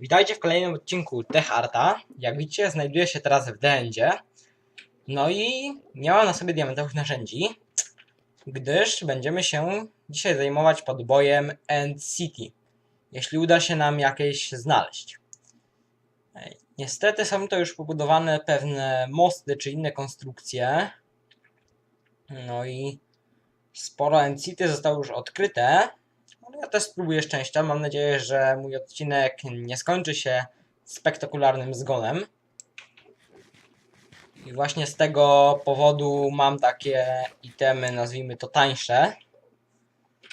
Witajcie w kolejnym odcinku Tech Arta. Jak widzicie, znajduję się teraz w Dendzie. No i nie mam na sobie diamentowych narzędzi, gdyż będziemy się dzisiaj zajmować podbojem End City. Jeśli uda się nam jakieś znaleźć. Niestety są to już pobudowane pewne mosty czy inne konstrukcje. No i sporo End City zostało już odkryte. Ja też spróbuję szczęścia. Mam nadzieję, że mój odcinek nie skończy się spektakularnym zgonem. I właśnie z tego powodu mam takie itemy, nazwijmy to tańsze.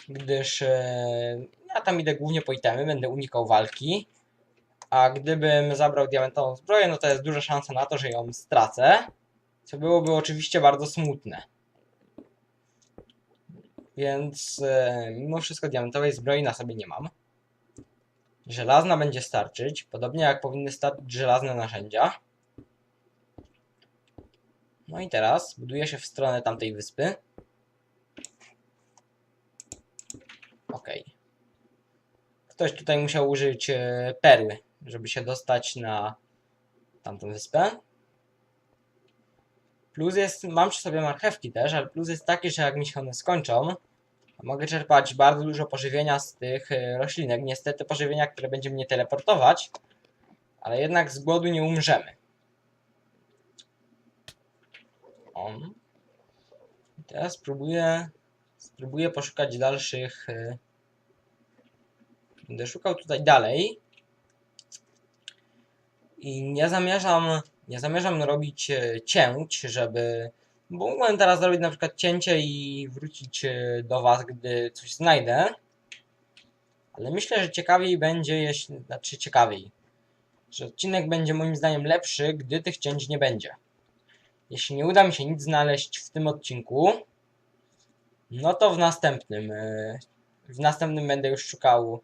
Gdyż e, ja tam idę głównie po itemy, będę unikał walki. A gdybym zabrał diamentową zbroję, no to jest duża szansa na to, że ją stracę. Co byłoby oczywiście bardzo smutne. Więc e, mimo wszystko diamentowej zbroi na sobie nie mam. Żelazna będzie starczyć, podobnie jak powinny starczyć żelazne narzędzia. No i teraz buduję się w stronę tamtej wyspy. Ok. Ktoś tutaj musiał użyć e, perły, żeby się dostać na tamtą wyspę. Plus jest, mam przy sobie marchewki też, ale plus jest taki, że jak mi się one skończą, mogę czerpać bardzo dużo pożywienia z tych e, roślinek. Niestety pożywienia, które będzie mnie teleportować, ale jednak z głodu nie umrzemy. On. Teraz spróbuję, spróbuję poszukać dalszych. e, Będę szukał tutaj dalej. I nie zamierzam, nie zamierzam robić e, cięć, żeby. Bo mógłbym teraz zrobić na przykład cięcie i wrócić e, do Was, gdy coś znajdę. Ale myślę, że ciekawiej będzie, jeśli. Znaczy ciekawiej. Że odcinek będzie moim zdaniem lepszy, gdy tych cięć nie będzie. Jeśli nie uda mi się nic znaleźć w tym odcinku, no to w następnym. e, W następnym będę już szukał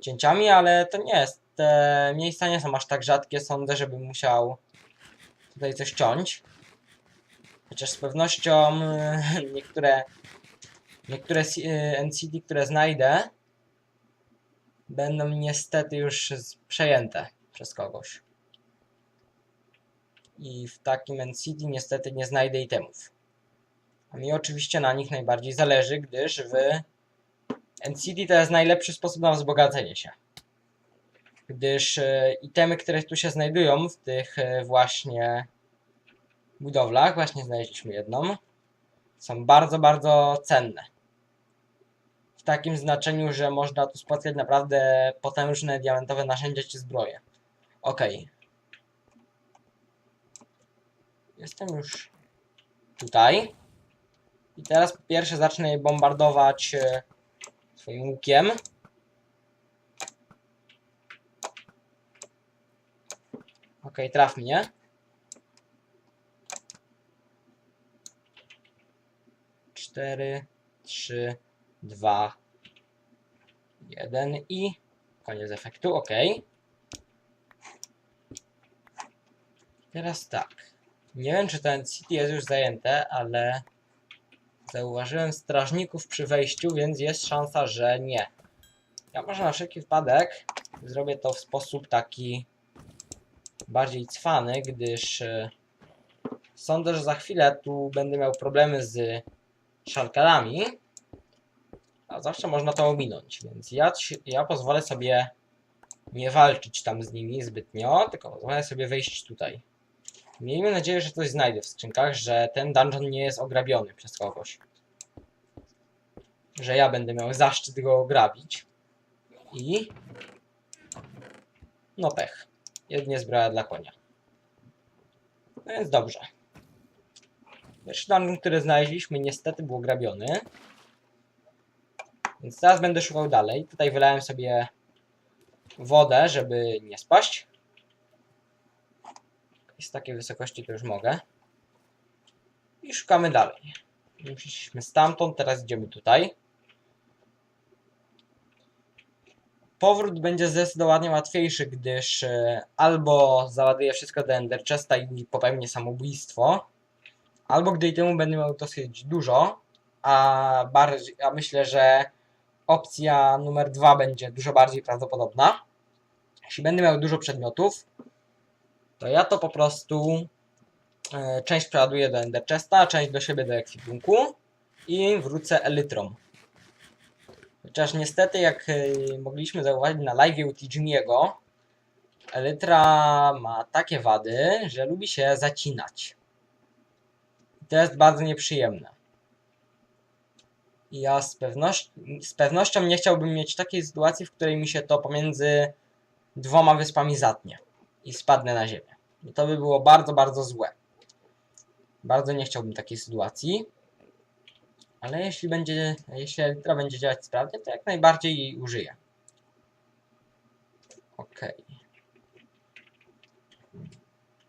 cięciami, ale to nie jest. Te miejsca nie są aż tak rzadkie, sądzę, żebym musiał tutaj coś ciąć. Chociaż z pewnością e, niektóre niektóre e, NCD, które znajdę, będą niestety już przejęte przez kogoś. I w takim NCD niestety nie znajdę itemów. A mi oczywiście na nich najbardziej zależy, gdyż w NCD to jest najlepszy sposób na wzbogacenie się. Gdyż e, itemy, które tu się znajdują w tych właśnie budowlach, właśnie znaleźliśmy jedną, są bardzo, bardzo cenne. W takim znaczeniu, że można tu spotkać naprawdę potężne diamentowe narzędzia czy zbroje. Okej. Jestem już tutaj. I teraz po pierwsze zacznę je bombardować e, swoim łukiem. Okej, traf mnie. Cztery, trzy, dwa, jeden i koniec efektu. Ok. Teraz tak. Nie wiem, czy ten city jest już zajęte, ale zauważyłem strażników przy wejściu, więc jest szansa, że nie. Ja może na wszelki wypadek zrobię to w sposób taki bardziej cwany, gdyż e, sądzę, że za chwilę tu będę miał problemy z szalkalami, a zawsze można to ominąć, więc ja, ja pozwolę sobie nie walczyć tam z nimi zbytnio, tylko pozwolę sobie wejść tutaj. Miejmy nadzieję, że coś znajdę w skrzynkach, że ten dungeon nie jest ograbiony przez kogoś. Że ja będę miał zaszczyt go ograbić. I... No pech. Jedynie zbroja dla konia. No więc dobrze. Pierwszy dungeon, który znaleźliśmy, niestety był ograbiony. Więc teraz będę szukał dalej. Tutaj wylałem sobie wodę, żeby nie spaść. Z takiej wysokości to już mogę. I szukamy dalej. Przyszliśmy stamtąd, teraz idziemy tutaj. Powrót będzie zdecydowanie łatwiejszy, gdyż e, albo załaduję wszystko do Ender Chesta i popełnię samobójstwo, albo gdy temu będę miał dosyć dużo, a, bardziej, a myślę, że opcja numer dwa będzie dużo bardziej prawdopodobna. jeśli będę miał dużo przedmiotów, to ja to po prostu e, część przeładuję do Ender Chesta, część do siebie do ekwipunku i wrócę elytrą. Chociaż niestety, jak e, mogliśmy zauważyć na live u Tijimiego, elytra ma takie wady, że lubi się zacinać. To jest bardzo nieprzyjemne. Ja z, z pewnością nie chciałbym mieć takiej sytuacji, w której mi się to pomiędzy dwoma wyspami zatnie i spadnę na ziemię. I to by było bardzo, bardzo złe. Bardzo nie chciałbym takiej sytuacji. Ale jeśli będzie, jeśli Elytra będzie działać sprawnie, to jak najbardziej jej użyję. Ok.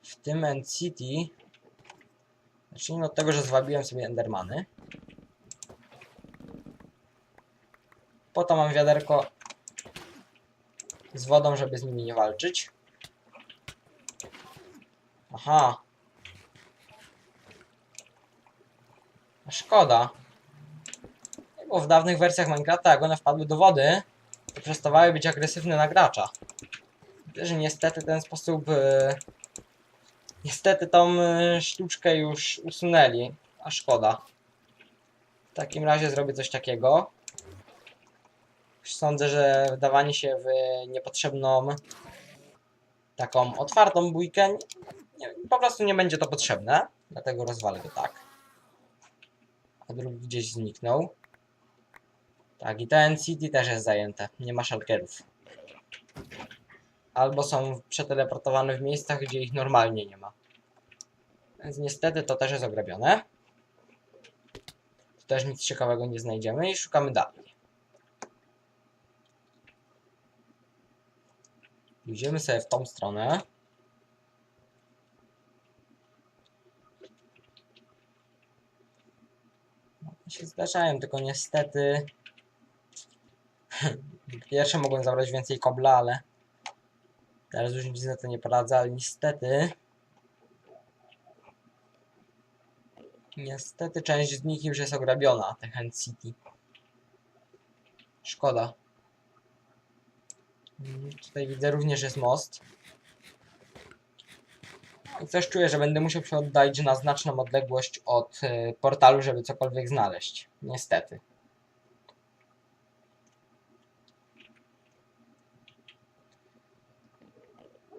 W tym End City zacznijmy od tego, że zwabiłem sobie Endermany. Po to mam wiaderko z wodą, żeby z nimi nie walczyć. Aha. Szkoda. Bo w dawnych wersjach Minecrafta, jak one wpadły do wody, to przestawały być agresywne na gracza. Że niestety ten sposób... e, niestety tą e, sztuczkę już usunęli. A szkoda. W takim razie zrobię coś takiego. Sądzę, że wdawanie się w niepotrzebną taką otwartą bójkę nie, po prostu nie będzie to potrzebne. Dlatego rozwalę go tak. A drugi gdzieś zniknął. Tak, i ten City też jest zajęte. Nie ma shulkerów. Albo są przeteleportowane w miejscach, gdzie ich normalnie nie ma. Więc niestety to też jest ograbione. Tu też nic ciekawego nie znajdziemy i szukamy dalej. Idziemy sobie w tą stronę. No, się zdarzają, tylko niestety... Pierwsze mogłem zabrać więcej kobla, ale... Teraz już nic na to nie poradzę, ale niestety... Niestety część z nich już jest ograbiona, te Hand City. Szkoda. Mm, Tutaj widzę również jest most. I coś czuję, że będę musiał się oddalić na znaczną odległość od y, portalu, żeby cokolwiek znaleźć. Niestety.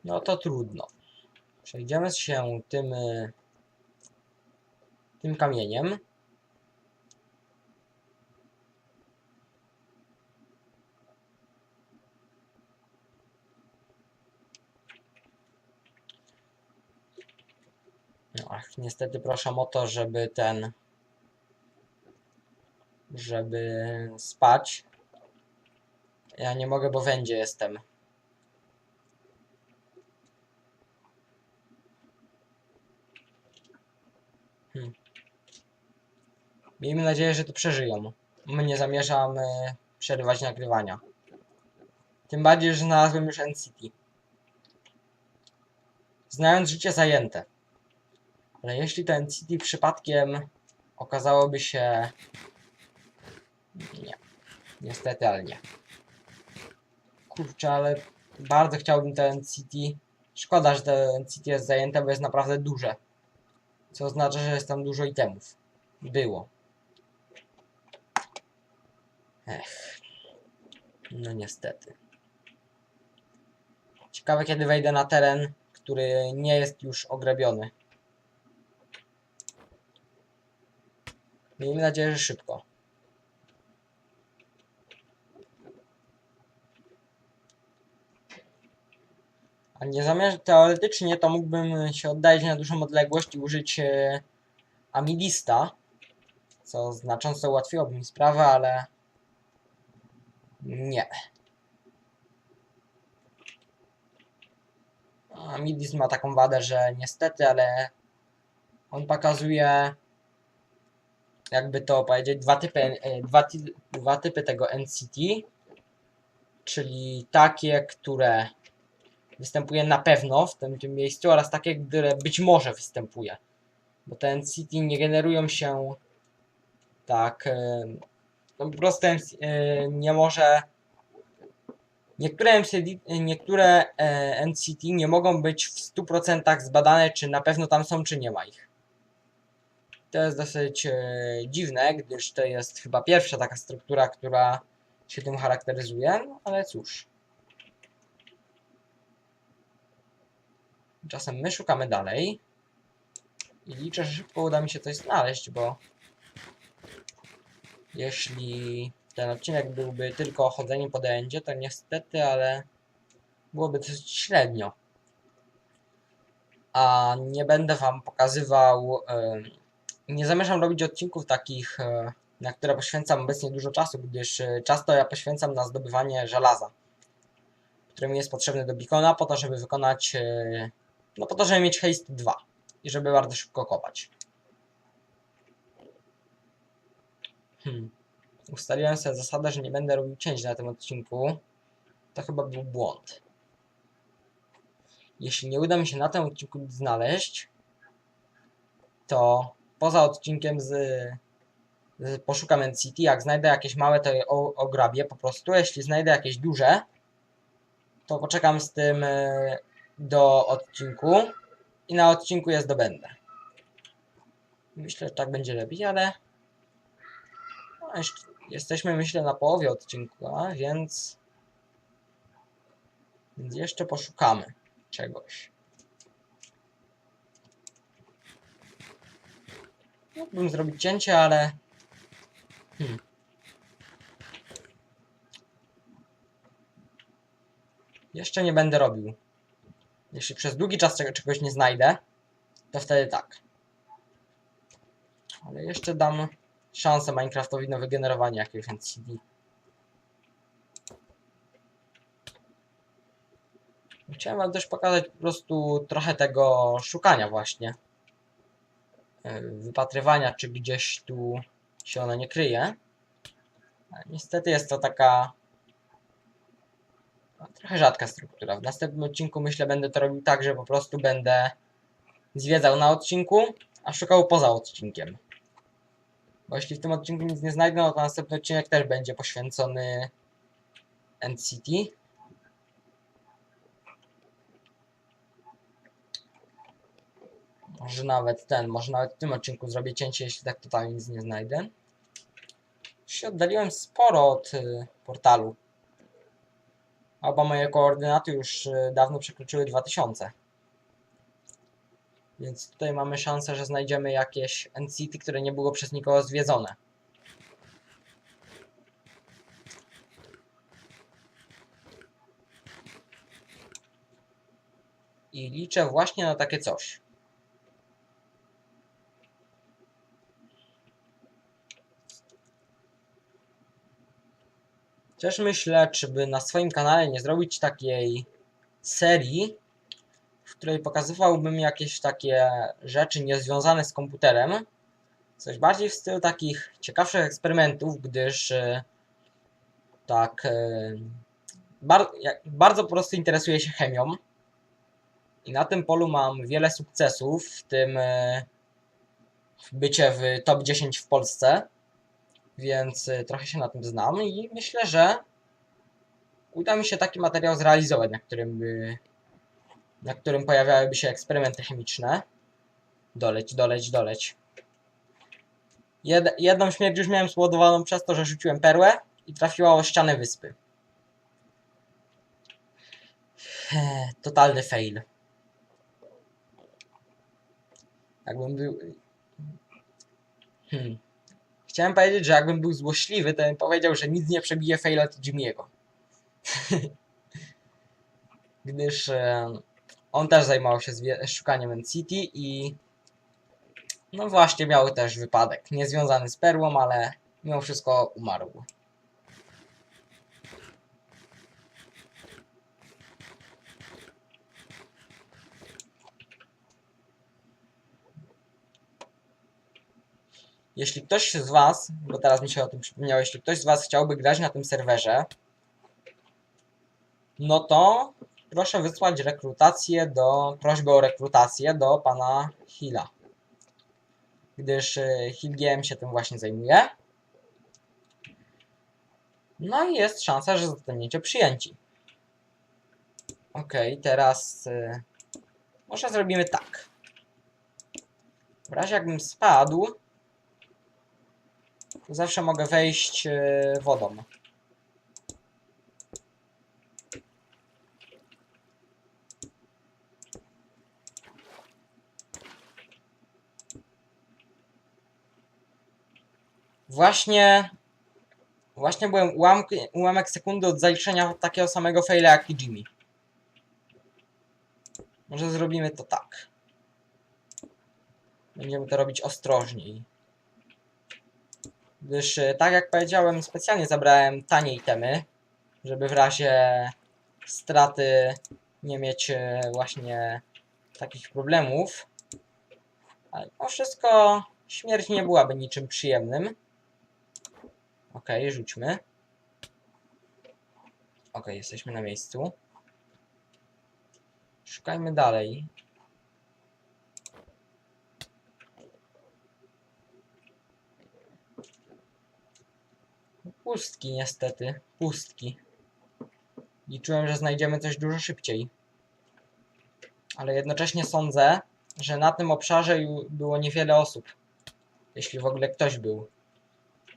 No to trudno. Przejdziemy się tym, y, tym kamieniem. Ach, niestety proszę o to, żeby ten. Żeby spać. Ja nie mogę, bo wędzie jestem. Hmm. Miejmy nadzieję, że to przeżyją. Nie zamierzam e, przerywać nagrywania. Tym bardziej, że znalazłem już NCT. Znając życie zajęte. Ale jeśli to NCT przypadkiem okazałoby się... Nie. Niestety, ale nie. Kurczę, ale bardzo chciałbym to NCT. Szkoda, że to NCT jest zajęte, bo jest naprawdę duże. Co oznacza, że jest tam dużo itemów. Było. Ech. No niestety. Ciekawe kiedy wejdę na teren, który nie jest już ograbiony. Miejmy nadzieję, że szybko. A nie zamierz... Teoretycznie to mógłbym się oddalić na dużą odległość i użyć e, Amilista, co znacząco ułatwiłoby mi sprawę, ale nie. Amilist ma taką wadę, że niestety, ale on pokazuje jakby to powiedzieć, dwa typy, e, dwa, dwa typy tego NCT, czyli takie, które występuje na pewno w tym, tym miejscu oraz takie, które być może występuje. Bo te NCT nie generują się tak, no po prostu e, nie może Niektóre, MCD, niektóre e, NCT nie mogą być w 100% zbadane, czy na pewno tam są, czy nie ma ich. To jest dosyć e, dziwne, gdyż to jest chyba pierwsza taka struktura, która się tym charakteryzuje, no, ale cóż. Czasem my szukamy dalej. I liczę, że szybko uda mi się coś znaleźć, bo jeśli ten odcinek byłby tylko o chodzeniu po DNdzie, to niestety, ale byłoby dosyć średnio. A nie będę wam pokazywał, nie zamierzam robić odcinków takich, e, na które poświęcam obecnie dużo czasu, gdyż e, czas to ja poświęcam na zdobywanie żelaza, które mi jest potrzebne do Beacona po to, żeby wykonać, e, no po to, żeby mieć haste 2 i żeby bardzo szybko kopać. Hmm. Ustaliłem sobie zasadę, że nie będę robił cięć na tym odcinku. To chyba był błąd. Jeśli nie uda mi się na tym odcinku znaleźć, to poza odcinkiem z, z poszukam NCT, jak znajdę jakieś małe, to je ograbię po prostu. Jeśli znajdę jakieś duże, to poczekam z tym e, do odcinku i na odcinku je zdobędę. Myślę, że tak będzie lepiej, ale jesteśmy myślę na połowie odcinka, więc więc jeszcze poszukamy czegoś. Mógłbym zrobić cięcie, ale hmm. jeszcze nie będę robił. Jeśli przez długi czas czego- czegoś nie znajdę, to wtedy tak. Ale jeszcze dam szansę Minecraftowi na wygenerowanie jakiegoś NCD. Chciałem wam też pokazać po prostu trochę tego szukania właśnie. Yy, Wypatrywania, czy gdzieś tu się ono nie kryje. Niestety jest to taka no, trochę rzadka struktura. W następnym odcinku myślę będę to robił tak, że po prostu będę zwiedzał na odcinku, a szukał poza odcinkiem. Bo jeśli w tym odcinku nic nie znajdę, no to następny odcinek też będzie poświęcony NCT. Może nawet ten, może nawet w tym odcinku zrobię cięcie, jeśli tak totalnie nic nie znajdę. Się oddaliłem sporo od y, portalu. Oba moje koordynaty już y, dawno przekroczyły 2000. Więc tutaj mamy szansę, że znajdziemy jakieś NCT, które nie było przez nikogo zwiedzone. I liczę właśnie na takie coś. Też myślę, czy by na swoim kanale nie zrobić takiej serii, której pokazywałbym jakieś takie rzeczy niezwiązane z komputerem. Coś bardziej w stylu takich ciekawszych eksperymentów, gdyż e, tak e, bar bardzo po prostu interesuję się chemią. I na tym polu mam wiele sukcesów, w tym e, bycie w top 10 w Polsce. Więc trochę się na tym znam i myślę, że uda mi się taki materiał zrealizować, na którym by na którym pojawiałyby się eksperymenty chemiczne. Doleć, doleć, doleć. Jed jedną śmierć już miałem spowodowaną przez to, że rzuciłem perłę i trafiła o ścianę wyspy. Totalny fail. Jakbym był... Hmm. Chciałem powiedzieć, że jakbym był złośliwy, to bym powiedział, że nic nie przebije faila Jimmy'ego. Gdyż e, on też zajmował się szukaniem NCT i no właśnie miał też wypadek, niezwiązany z perłą, ale mimo wszystko umarł. Jeśli ktoś z Was, bo teraz mi się o tym przypomniało, jeśli ktoś z Was chciałby grać na tym serwerze, no to proszę wysłać rekrutację do, prośbę o rekrutację do pana Hilla. Gdyż y, Hill GM się tym właśnie zajmuje. No i jest szansa, że zostaniecie przyjęci. Okej, teraz y, może zrobimy tak. W razie jakbym spadł, to zawsze mogę wejść y, wodą. Właśnie Właśnie byłem ułamek sekundy od zaliczenia takiego samego faila jak i Jimmy. Może zrobimy to tak. Będziemy to robić ostrożniej. Gdyż, e, tak jak powiedziałem, specjalnie zabrałem tanie itemy, żeby w razie straty nie mieć e, właśnie takich problemów. Ale mimo wszystko śmierć nie byłaby niczym przyjemnym. Okej, rzućmy. Okej, jesteśmy na miejscu. Szukajmy dalej. Pustki niestety, pustki. Liczyłem, że znajdziemy coś dużo szybciej. Ale jednocześnie sądzę, że na tym obszarze było niewiele osób. Jeśli w ogóle ktoś był.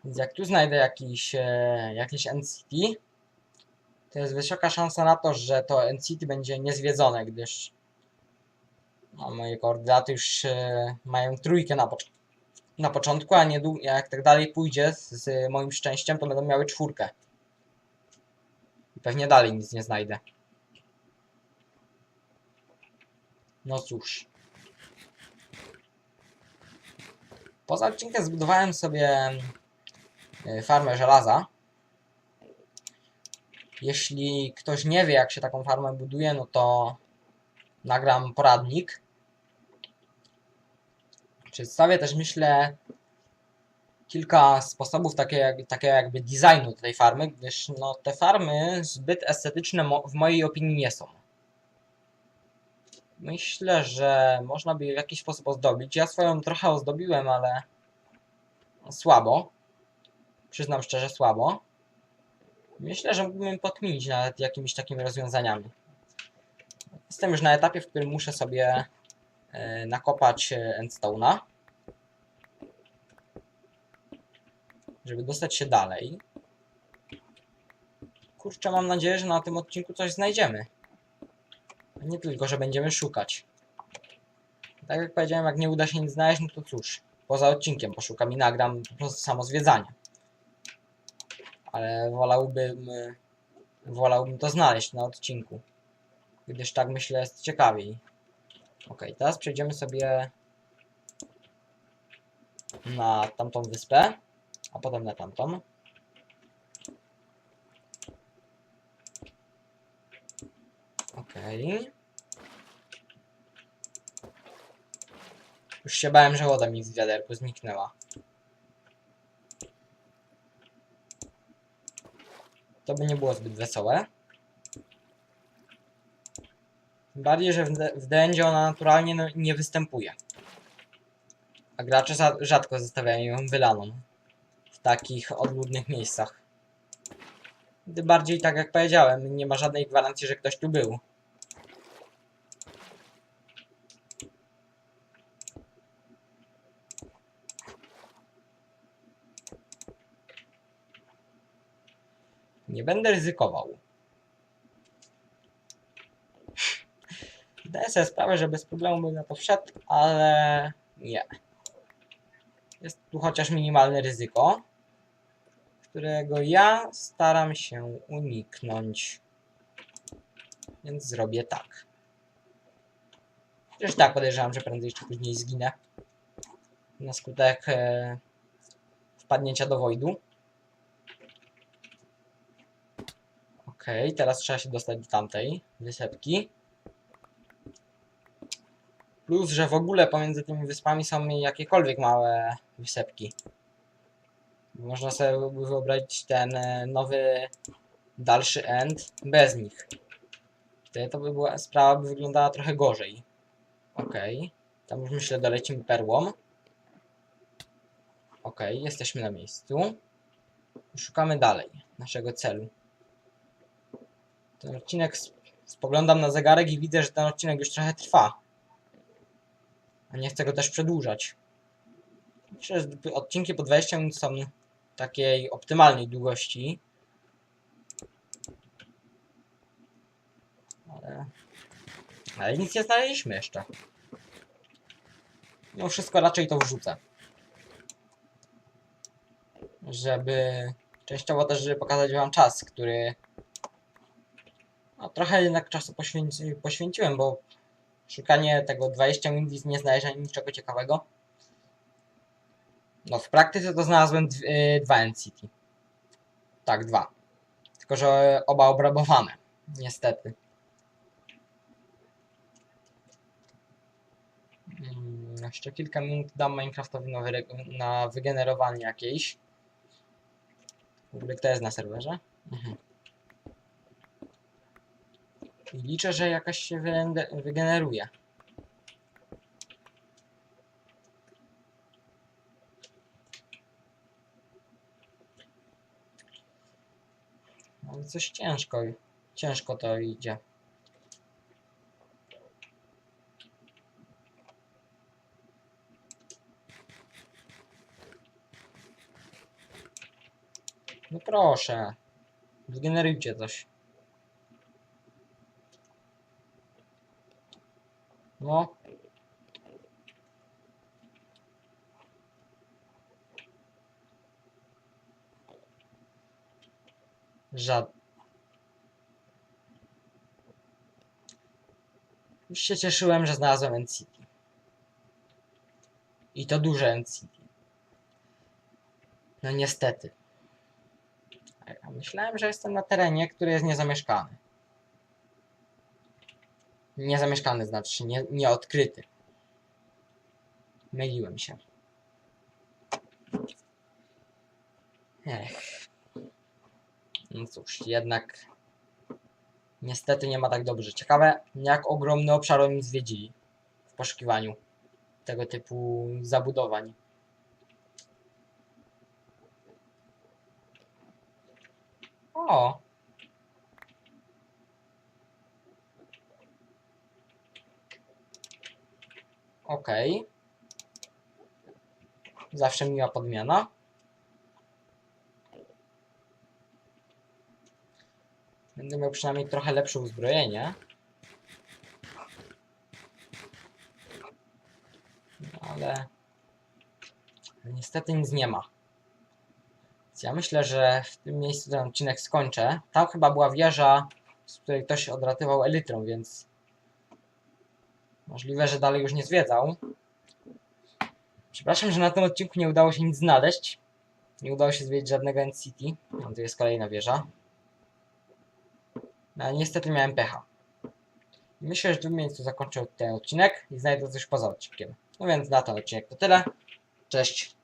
Więc jak tu znajdę jakiś, e, jakieś NCT, to jest wysoka szansa na to, że to NCT będzie niezwiedzone, gdyż no, moje koordynaty już e, mają trójkę na, na początku, a niedługo, jak tak dalej pójdzie z, z moim szczęściem, to będą miały czwórkę. I pewnie dalej nic nie znajdę. No cóż. Poza odcinkiem zbudowałem sobie farmę żelaza. Jeśli ktoś nie wie, jak się taką farmę buduje, no to nagram poradnik. Przedstawię też, myślę, kilka sposobów takie, jak, takie jakby designu tej farmy, gdyż no, te farmy zbyt estetyczne w mojej opinii nie są. Myślę, że można by je w jakiś sposób ozdobić. Ja swoją trochę ozdobiłem, ale słabo. Przyznam szczerze, słabo. Myślę, że mógłbym podmienić nawet jakimiś takimi rozwiązaniami. Jestem już na etapie, w którym muszę sobie e, nakopać e, endstone'a. Żeby dostać się dalej. Kurczę, mam nadzieję, że na tym odcinku coś znajdziemy. Nie tylko, że będziemy szukać. Tak jak powiedziałem, jak nie uda się nic znaleźć, no to cóż. Poza odcinkiem poszukam i nagram po prostu samo zwiedzanie. Ale wolałbym, y, wolałbym to znaleźć na odcinku. Gdyż tak myślę jest ciekawiej. Ok, teraz przejdziemy sobie na tamtą wyspę, a potem na tamtą. Okej. Już się bałem, że woda mi w wiaderku zniknęła. To by nie było zbyt wesołe. Bardziej, że w, w D&D ona naturalnie no, nie występuje. A gracze za- rzadko zostawiają ją wylaną. W takich odludnych miejscach. Tym bardziej, tak jak powiedziałem, nie ma żadnej gwarancji, że ktoś tu był. Nie będę ryzykował. Zdaję sobie sprawę, że bez problemu bym na to wszedł, ale nie. Jest tu chociaż minimalne ryzyko, którego ja staram się uniknąć. Więc zrobię tak. Już tak podejrzewam, że prędzej czy później zginę. Na skutek e, wpadnięcia do Wojdu. Okej, teraz trzeba się dostać do tamtej wysepki. Plus, że w ogóle pomiędzy tymi wyspami są jakiekolwiek małe wysepki. Można sobie wyobrazić ten e, nowy, dalszy end bez nich. Wtedy to by była, sprawa by wyglądała trochę gorzej. Okej, tam już myślę dolecimy perłą. Okej, jesteśmy na miejscu. Szukamy dalej naszego celu. Ten odcinek Spoglądam na zegarek i widzę, że ten odcinek już trochę trwa. A nie chcę go też przedłużać. Myślę, że odcinki po 20 minut są takiej optymalnej długości. Ale, ale nic nie znaleźliśmy jeszcze. Mimo wszystko raczej to wrzucę. Żeby częściowo też żeby pokazać wam czas, który no, trochę jednak czasu poświęci, poświęciłem, bo szukanie tego 20 minut nie znalezienie niczego ciekawego. No w praktyce to znalazłem dw- y, dwa NCT. Tak, dwa. Tylko, że oba obrabowane. Niestety. Mm, Jeszcze kilka minut dam Minecraftowi na, na wygenerowanie jakiejś. W ogóle kto jest na serwerze? Mhm. I liczę, że jakaś się wygeneruje. Ale coś ciężko, ciężko to idzie. No proszę. Zgenerujcie coś. No. Żad... Już się cieszyłem, że znalazłem NCT. I to duże NCT. No niestety. Myślałem, że jestem na terenie, który jest niezamieszkany. Niezamieszkany znaczy nie, nieodkryty. Myliłem się. Ech. No cóż, jednak niestety nie ma tak dobrze. Ciekawe, jak ogromny obszar oni zwiedzili w poszukiwaniu tego typu zabudowań. O! Okej. Zawsze miła podmiana. Będę miał przynajmniej trochę lepsze uzbrojenie. No, Ale... niestety nic nie ma. Ja myślę, że w tym miejscu ten odcinek skończę. Tam chyba była wieża, z której ktoś odratywał elytrą, więc możliwe, że dalej już nie zwiedzał. Przepraszam, że na tym odcinku nie udało się nic znaleźć. Nie udało się zwiedzić żadnego NCT. No, tu jest kolejna wieża. No, ale niestety miałem pecha. Myślę, że w tym miejscu zakończę ten odcinek i znajdę coś poza odcinkiem. No więc na ten odcinek to tyle. Cześć.